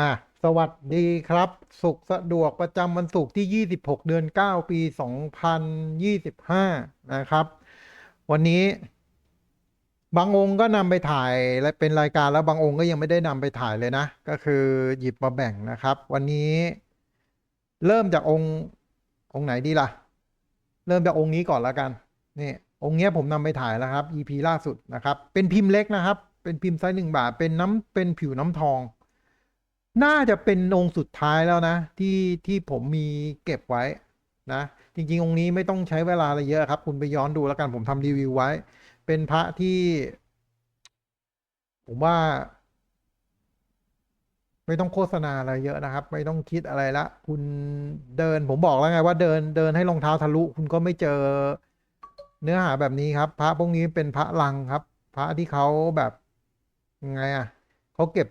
อะสวัสดีครับ สุขสะดวกประจำวันศุกร์ที่ 26 เดือน 9 ปี 2025 นะครับ วันนี้ บางองค์ก็นำไปถ่ายและเป็นรายการแล้วบางองค์ก็ยังไม่ได้นำไปถ่ายเลยนะ ก็คือหยิบมาแบ่งนะครับ วันนี้ เริ่มจากองค์องค์ไหนดีล่ะ เริ่มจากองค์นี้ก่อนละกันนี่องค์เนี้ยผมนำไปถ่ายแล้วครับ EP ล่าสุดนะครับ เป็นพิมพ์เล็กนะครับ เป็นพิมพ์ไซส์หนึ่งบาทเป็นน้ำเป็นผิวน้ำทอง น่าจะเป็นองค์สุดท้ายแล้วนะ ที่ที่ผมมีเก็บไว้นะจริง ๆ องค์นี้ไม่ต้องใช้เวลาอะไรเยอะครับ คุณไปย้อนดูแล้วกันผมทำรีวิวไว้ เป็นพระที่ ผมว่า ไม่ต้องโฆษณาอะไรเยอะนะครับ ไม่ต้องคิดอะไรละ คุณเดินผมบอกแล้วไงว่าเดินเดินให้รองเท้าทะลุ คุณก็ไม่เจอเนื้อหาแบบนี้ครับ พระพวกนี้เป็นพระลังครับ พระที่เขาแบบยังไงอะเขาเก็บ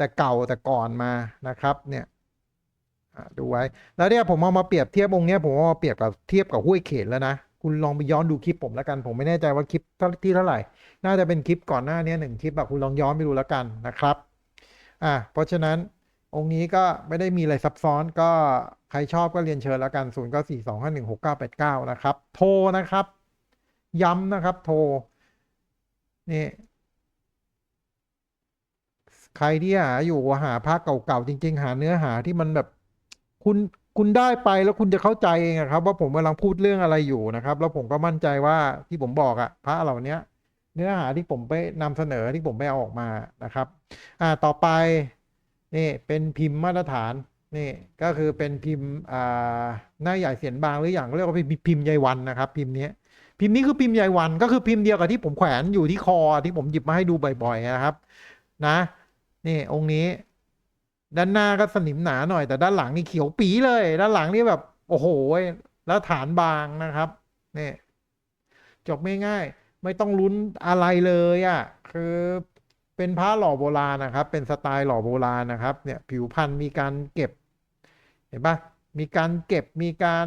แต่เก่าแต่ก่อนมานะครับเนี่ยดูไว้ แล้วเนี่ยผมเอามาเปรียบเทียบองค์เนี้ยผมเอามาเปรียบกับเทียบกับห้วยเขตแล้วนะ คุณลองไปย้อนดูคลิปผมแล้วกัน ผมไม่แน่ใจว่าคลิปที่เท่าไหร่ น่าจะเป็นคลิปก่อนหน้านี้หนึ่งคลิปแบบคุณลองย้อนไปดูแล้วกันนะครับอะเพราะฉะนั้นองค์นี้ก็ไม่ได้มีอะไรซับซ้อนก็ใครชอบก็เรียนเชิญแล้วกัน 0 9 4 2 5 1 6 9 8 9 นะครับ โทรนะครับ ย้ำนะครับ โทร นี่ ใครที่หาอยู่หาภาคเก่าๆจริง ๆ หาเนื้อหาที่มันแบบคุณคุณได้ไปแล้วคุณจะเข้าใจเองครับ ว่าผมกำลังพูดเรื่องอะไรอยู่นะครับ แล้วผมก็มั่นใจว่าที่ผมบอกอะพระเหล่านี้เนื้อหาที่ผมไปนำเสนอที่ผมไปเอาออกมานะครับ อ่าต่อไปนี่เป็นพิมพ์มาตรฐานนี่ก็คือเป็นพิมพ์อ่าหน้าใหญ่เสียนบางหรืออย่างเรียกว่าพิมพ์ใยวันนะครับ พิมพ์นี้พิมพ์นี้คือพิมพ์ใยวันก็คือพิมพ์เดียวกับที่ผมแขวนอยู่ที่คอที่ผมหยิบมาให้ดูบ่อยๆนะครับ นะ นี่องค์นี้ ด้านหน้าก็สนิมหนาหน่อย แต่ด้านหลังนี่เขียวปีเลย ด้านหลังนี่แบบ โอ้โหแล้วฐานบางนะครับนี่จบไม่ง่ายๆไม่ต้องลุ้นอะไรเลยอะ่ะ คือเป็นพระหล่อโบราณนะครับ เป็นสไตล์หล่อโบราณนะครับ เนี่ย ผิวพันธุ์มีการเก็บ เห็นปะมีการเก็บมีการ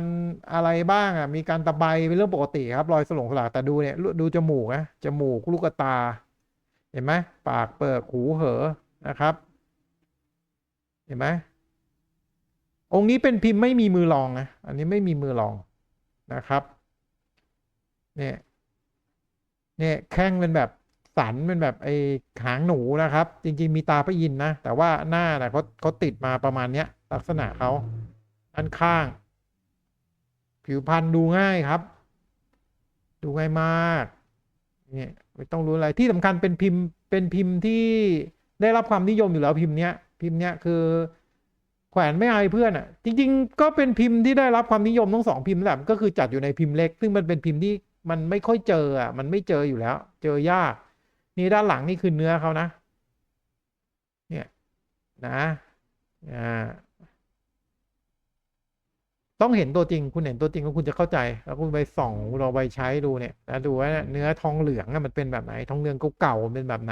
อะไรบ้างอะ มีการตะไบเป็นเรื่องปกติครับ รอยสลงสลากแต่ดูเนี่ย ดูจมูกนะจมูกลูกตา เห็นไหมปากเปิดหูเหอ นะครับ เห็นไหมองค์นี้เป็นพิมพ์ไม่มีมือรองนะอันนี้ไม่มีมือรองนะครับเนี่ยเนี่ยแข้งเป็นแบบสันเป็นแบบไอ้หางหนูนะครับ จริง ๆ มีตาพระอินนะ แต่ว่าหน้านะเขาเขาติดมาประมาณเนี้ย ลักษณะเขาอันข้าง ผิวพรรณดูง่ายครับ ดูง่ายมากเนี่ยไม่ต้องรู้อะไรที่สำคัญเป็นพิมพ์เป็นพิมพ์ที่ ได้รับความนิยมอยู่แล้วพิมพ์เนี้ย พิมพ์เนี้ยคือ แขวนไม่อายเพื่อนอะ จริง ๆ ก็เป็นพิมพ์ที่ได้รับความนิยมทั้งสองพิมพ์แหละก็คือจัดอยู่ในพิมพ์เล็ก ซึ่งมันเป็นพิมพ์ที่มันไม่ค่อยเจออะ มันไม่เจออยู่แล้ว เจอยาก นี่ด้านหลังนี่คือเนื้อเขานะ เนี่ยนะอ่าต้องเห็นตัวจริง คุณเห็นตัวจริงแล้วคุณจะเข้าใจ แล้วคุณไปส่องเราไปใช้ดูเนี่ยแล้วดูว่าเนื้อทองเหลืองมันเป็นแบบไหน ทองเหลืองเก่าๆเป็นแบบไหน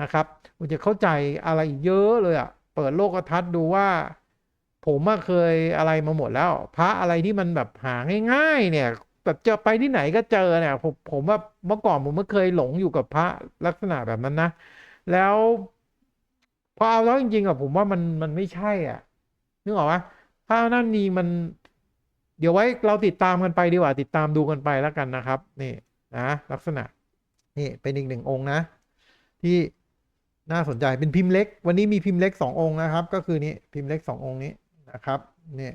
นะครับคุณจะเข้าใจอะไรเยอะเลยอะเปิดโลกทัศน์ดูว่า ผมเคยอะไรมาหมดแล้ว พระอะไรที่มันแบบหาง่ายๆเนี่ย แบบเจอไปที่ไหนก็เจอเนี่ย ผมผมว่าเมื่อก่อนผมไม่เคยหลงอยู่กับพระลักษณะแบบนั้นนะ แล้วพอเอาแล้วจริงๆอะผมว่ามันมันไม่ใช่อะนึกออกปะพระนั่นนี่มัน เดี๋ยวไว้เราติดตามกันไปดีกว่า ติดตามดูกันไปแล้วกันนะครับ นี่นะลักษณะนี่เป็นอีกหนึ่งองค์นะ ที่ น่าสนใจเป็นพิมพ์เล็ก วันนี้มีพิมพ์เล็กสององค์นะครับ ก็คือนี้พิมพ์เล็กสององค์นี้นะครับเนี่ย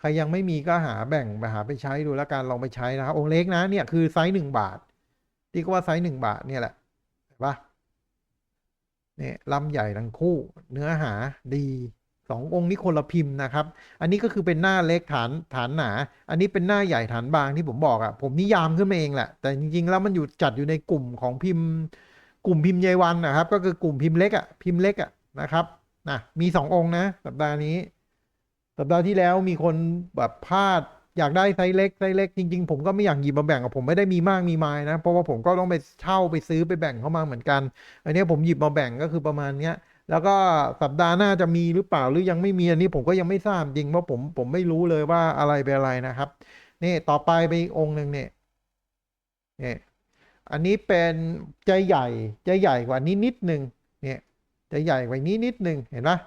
ใครยังไม่มีก็หาแบ่งไปหาไปใช้ดูแล้วกันลองไปใช้นะครับ องค์เล็กนะเนี่ยคือไซส์หนึ่งบาท ที่ก็ว่าไซส์หนึ่งบาทเนี่ยแหละเห็นปะเนี่ยลำใหญ่ทั้งคู่ เนื้อหาดีสององค์นี้คนละพิมพ์นะครับ อันนี้ก็คือเป็นหน้าเล็กฐานฐานหนา อันนี้เป็นหน้าใหญ่ฐานบางที่ผมบอกอะ่ะ ผมนิยามขึ้นมาเองแหละ แต่จริงๆแล้วมันอยู่จัดอยู่ในกลุ่มของพิมพ์ กลุ่มพิมพ์ใยวันนะครับ ก็คือกลุ่มพิมพ์เล็กอะ่ะพิมพ์เล็กอะ่ะนะครับนะมีสององค์นะสัปดาห์นี้ สัปดาห์ที่แล้วมีคนแบบพลาดอยากได้ไซส์เล็กไซส์เล็กจริง ๆ ผมก็ไม่อยากหยิบมาแบ่งกับผมไม่ได้มีมากมีมายนะ เพราะว่าผมก็ต้องไปเช่าไปซื้อไปแบ่งเข้ามาเหมือนกัน อันนี้ผมหยิบมาแบ่งก็คือประมาณเนี้ยแล้วก็สัปดาห์หน้าจะมีหรือเปล่าหรือยังไม่มีอันนี้ผมก็ยังไม่ทราบจริงเพราะผมผมไม่รู้เลยว่าอะไรเป็นอะไรนะครับ นี่ต่อไปไปอีกองค์หนึ่งเนี่ยเนี่ย อันนี้เป็นใจใหญ่ใจใหญ่กว่านี้นิดหนึ่งเนี่ยจะใหญ่กว่านี้นิดหนึ่งเห็นปะ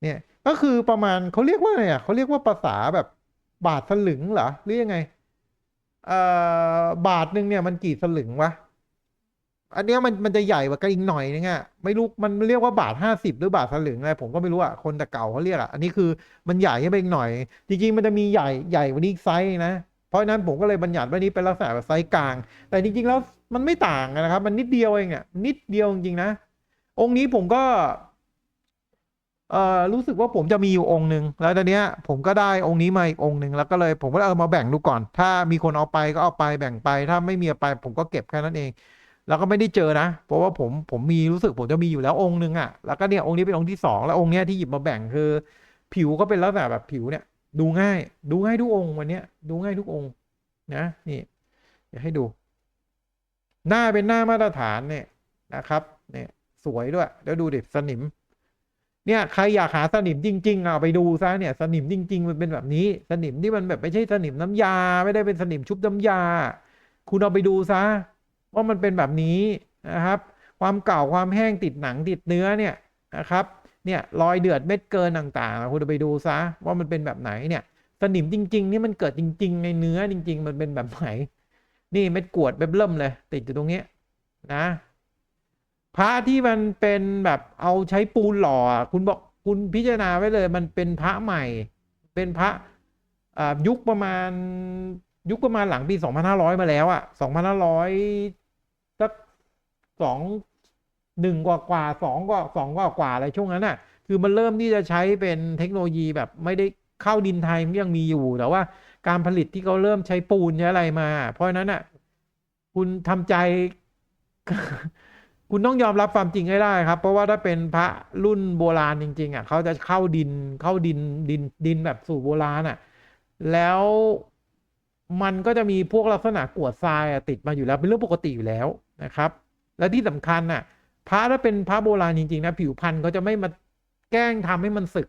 เนี่ยก็คือประมาณเขาเรียกว่าไงอะเขาเรียกว่าภาษาแบบบาทสลึงเหรอหรือยังไงเอ่อบาทหนึ่งเนี่ยมันกี่สลึงวะอันเนี้ยมันมันจะใหญ่กว่ากันอีกหน่อยนึงอะไม่รู้มันเรียกว่าบาทห้าสิบหรือบาทสลึงอะไรผมก็ไม่รู้อะคนแต่เก่าเขาเรียกอะอันนี้คือมันใหญ่ขึ้นไปอีกหน่อย จริงๆมันจะมีใหญ่ใหญ่กว่านี้อีกไซส์นะ เพราะนั้นผมก็เลยบัญญัติว่านี้เป็นลักษณะแบบไซส์กลาง แต่จริงๆแล้วมันไม่ต่างนะครับ มันนิดเดียวเองอะนิดเดียวจริงๆนะ องค์นี้ผมก็เอ่อรู้สึกว่าผมจะมีอยู่องค์หนึ่งแล้วตอนเนี้ยผมก็ได้องค์นี้มาอีกองค์หนึ่งแล้วก็เลยผมก็เลยเอามาแบ่งดูก่อน ถ้ามีคนเอาไปก็เอาไปแบ่งไป ถ้าไม่มีไป ผมก็เก็บแค่นั้นเอง แล้วก็ไม่ได้เจอนะ เพราะว่าผมผมมีรู้สึกผมจะมีอยู่แล้วองค์หนึ่งอะแล้วก็เนี่ยองค์นี้เป็นองค์ที่สองแล้วองค์เนี้ยที่หยิบมาแบ่งคือ ผิวก็เป็นลักษณะแบบผิวเนี่ย ดูง่าย ดูง่ายทุกองค์วันนี้ดูง่ายทุกองค์นะนี่เดี๋ยวให้ดู หน้าเป็นหน้ามาตรฐานเนี่ยนะครับเนี่ยสวยด้วยเดี๋ยวดูดิสนิม เนี่ยใครอยากหาสนิมจริงๆเอาไปดูซะเนี่ยสนิมจริง ๆ มันเป็นแบบนี้ สนิมที่มันแบบไม่ใช่สนิมน้ำยา ไม่ได้เป็นสนิมชุบน้ำยา คุณเอาไปดูซะว่ามันเป็นแบบนี้นะครับ ความเก่าความแห้งติดหนังติดเนื้อเนี่ย นะครับเนี่ยรอยเดือดเม็ดเกินต่างๆคุณไปดูซะว่ามันเป็นแบบไหนเนี่ยสนิมจริง ๆ นี่มันเกิดจริง ๆ ในเนื้อจริง ๆ มันเป็นแบบไหนนี่เม็ดกวดแบบเริ่มเลย ติดอยู่ตรงนี้นะพระที่มันเป็นแบบเอาใช้ปูนหล่อคุณบอกคุณพิจารณาไว้เลย มันเป็นพระใหม่ เป็นพระยุคประมาณยุคประมาณหลังปีสองพันห้าร้อยมาแล้วอะสองพันห้าร้อยสักสอง หนึ่งกว่ากว่าสองกว่าสองกว่ากว่าอะไรช่วงนั้นอะคือมันเริ่มที่จะใช้เป็นเทคโนโลยีแบบไม่ได้เข้าดินไทยมันยังมีอยู่แต่ว่าการผลิตที่เขาเริ่มใช้ปูนใช้อะไรมา เพราะฉะนั้นอะ คุณทำใจ คุณต้องยอมรับความจริงให้ได้ครับ เพราะว่าถ้าเป็นพระรุ่นโบราณจริง ๆ อะเขาจะเข้าดินเข้าดินดินดินแบบสู่โบราณอะ แล้วมันก็จะมีพวกลักษณะกวดทรายติดมาอยู่แล้วเป็นเรื่องปกติอยู่แล้วนะครับ และที่สำคัญน่ะ พระถ้าเป็นพระโบราณจริง ๆ นะ ผิวพรรณเขาจะไม่มาแกล้งทำให้มันสึก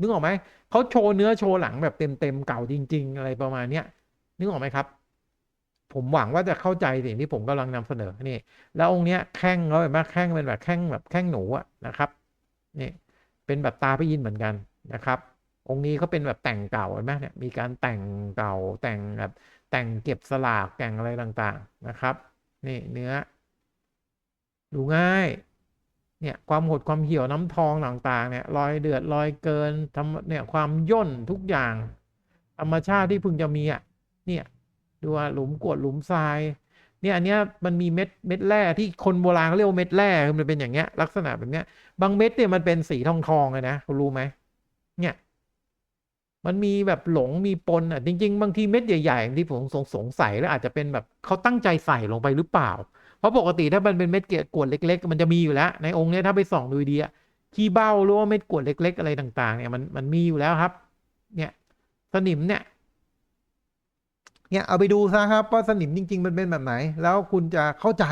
นึกออกไหม เขาโชว์เนื้อโชว์หลังแบบเต็มๆเก่าจริง ๆ อะไรประมาณเนี้ยนึกออกไหมครับ ผมหวังว่าจะเข้าใจสิ่งที่ผมกำลังนำเสนอนี่ แล้วองค์เนี้ยแข้งเขาแบบว่าแข้งเป็นแบบแข้งแบบแข้งหนูอะนะครับนี่เป็นแบบตาพระอินเหมือนกันนะครับ องค์นี้เขาเป็นแบบแต่งเก่าเห็นไหมเนี่ยมีการแต่งเก่าแต่งแบบแต่งเก็บสลากแต่งอะไรต่างๆนะครับ นี่เนื้อ ดูง่าย เนี่ยความหดความเหี่ยวน้ำทองต่างๆ เนี่ยรอยเดือดรอยเกินทำเนี่ยความย่นทุกอย่าง ธรรมชาติที่พึงจะมีอะ เนี่ยดูว่าหลุมกวดหลุมทรายเนี่ยอันเนี้ยมันมีเม็ดเม็ดแร่ที่คนโบราณเขาเรียกว่าเม็ดแร่คือมันเป็นอย่างเงี้ยลักษณะแบบเนี้ย บางเม็ดเนี่ยมันเป็นสีทองทองเลยนะคุณรู้ไหมเนี่ย มันมีแบบหลงมีปนอะจริง ๆ บางทีเม็ดใหญ่ๆที่ผมสงสงสัยแล้วอาจจะเป็นแบบเขาตั้งใจใส่ลงไปหรือเปล่า เพราะปกติถ้ามันเป็นเม็ดเกล็ดกวดเล็ก ๆ มันจะมีอยู่แล้ว ในองค์เนี้ยถ้าไปส่องดูดีอะขี้เบ้าหรือว่าเม็ดกวดเล็ก ๆ อะไรต่าง ๆ เนี่ยมันมันมีอยู่แล้วครับ เนี่ยสนิมเนี่ยเนี่ยเอาไปดูซะครับว่าสนิมจริง ๆ มันเป็นแบบไหน แล้วคุณจะเข้าใจ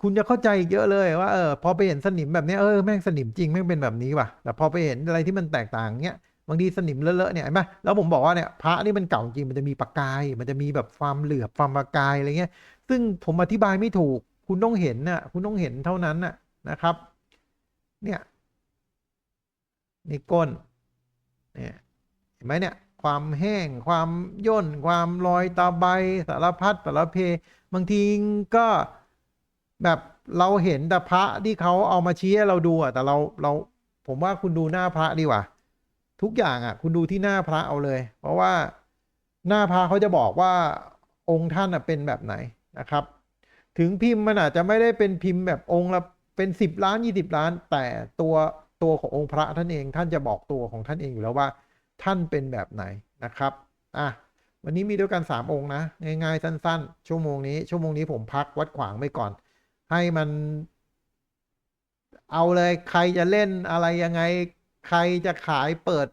คุณจะเข้าใจเยอะเลยว่าเออพอไปเห็นสนิมแบบเนี้ยเออแม่งสนิมจริงแม่งเป็นแบบนี้ว่ะแต่พอไปเห็นอะไรที่มันแตกต่างเนี้ยบางทีสนิมเลอะๆเนี่ยเห็นไหมแล้วผมบอกว่าเนี่ยพระนี่มันเก่าจริงมันจะมีประกาย มันจะมีแบบความเหลือบความประกายอะไรเงี้ย ซึ่งผมอธิบายไม่ถูก คุณต้องเห็นน่ะคุณต้องเห็นเท่านั้นน่ะนะครับ เนี่ยนี่ก้นเนี่ยเห็นไหมเนี่ยความแห้ง ความย่น ความรอยตาใบสารพัดสารเพ บางทีก็แบบเราเห็นแต่พระที่เขาเอามาชี้ให้เราดูอะ แต่เราเราผมว่าคุณดูหน้าพระดีกว่า ทุกอย่างอะ คุณดูที่หน้าพระเอาเลย เพราะว่าหน้าพระเขาจะบอกว่าองค์ท่านอะเป็นแบบไหน นะครับ ถึงพิมพ์มันอาจจะไม่ได้เป็นพิมพ์แบบองค์ละเป็นสิบล้านยี่สิบล้าน แต่ตัวตัวขององค์พระท่านเองท่านจะบอกตัวของท่านเองอยู่แล้วว่า ท่านเป็นแบบไหนนะครับอะวันนี้มีด้วยกันสามองค์นะ ง่ายๆ สั้น ๆ ชั่วโมงนี้ ชั่วโมงนี้ผมพักวัดขวางไปก่อน ให้มัน เอาเลยใครจะเล่นอะไรยังไง ใครจะขายเปิด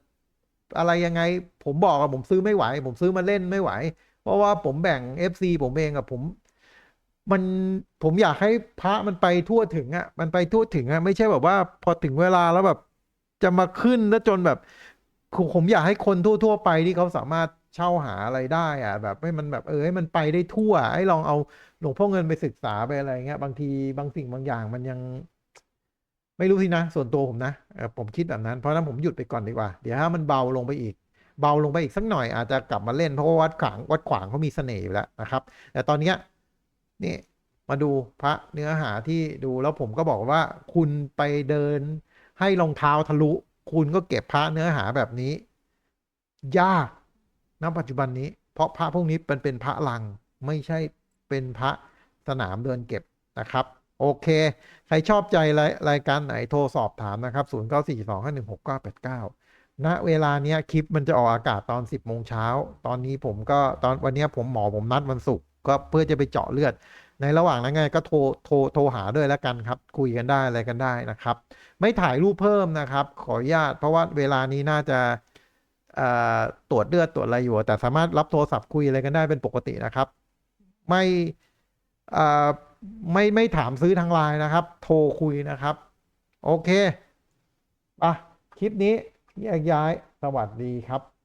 อะไรยังไง ผมบอกอะผมซื้อไม่ไหว ผมซื้อมาเล่นไม่ไหว เพราะว่าผมแบ่ง FC ผมเองอะผม มันผมอยากให้พระมันไปทั่วถึงอะมันไปทั่วถึงอะไม่ใช่แบบว่าพอถึงเวลาแล้วแบบจะมาขึ้นแล้วจนแบบผมอยากให้คนทั่ว ๆ ไปที่เขาสามารถเช่าหาอะไรได้อะแบบให้มันแบบเออให้มันไปได้ทั่วให้ลองเอาหลวงพ่อเงินไปศึกษาไปอะไรเงี้ย บางทีบางสิ่งบางอย่างมันยัง ไม่รู้สินะ ส่วนตัวผมนะผมคิดแบบนั้นเพราะฉะนั้นผมหยุดไปก่อนดีกว่า เดี๋ยวถ้ามันเบาลงไปอีก เบาลงไปอีกสักหน่อยอาจจะกลับมาเล่นเพราะว่าวัดขวางวัดขวางเขามีเสน่ห์อยู่แล้วนะครับ แต่ตอนเนี้ย นี่มาดูพระเนื้อหาที่ดูแล้วผมก็บอกว่าคุณไปเดินให้รองเท้าทะลุ คุณก็เก็บพระเนื้อหาแบบนี้ ยากณปัจจุบันนี้ เพราะพระพวกนี้เป็นเป็นพระลังไม่ใช่เป็นพระสนามเดินเก็บนะครับ โอเค ใครชอบใจรายรายการไหนโทรสอบถามนะครับ 0 9 4 2 5 1 6 9 8 9 ณเวลาเนี้ยคลิปมันจะออกอากาศตอน 10โมงเช้า ตอนนี้ผมก็ตอนวันเนี้ยผมหมอผมนัดวันศุกร์ ก็เพื่อจะไปเจาะเลือด ในระหว่างนั้นไงก็โทรโทรโทรหาด้วยแล้วกันครับ คุยกันได้อะไรกันได้นะครับ ไม่ถ่ายรูปเพิ่มนะครับ ขออนุญาตเพราะว่าเวลานี้น่าจะตรวจเลือดตรวจอะไรอยู่ แต่สามารถรับโทรศัพท์คุยอะไรกันได้เป็นปกตินะครับ ไม่ไม่ไม่ถามซื้อทางไลน์นะครับ โทรคุยนะครับ โอเคอะคลิปนี้แยกย้ายสวัสดีครับ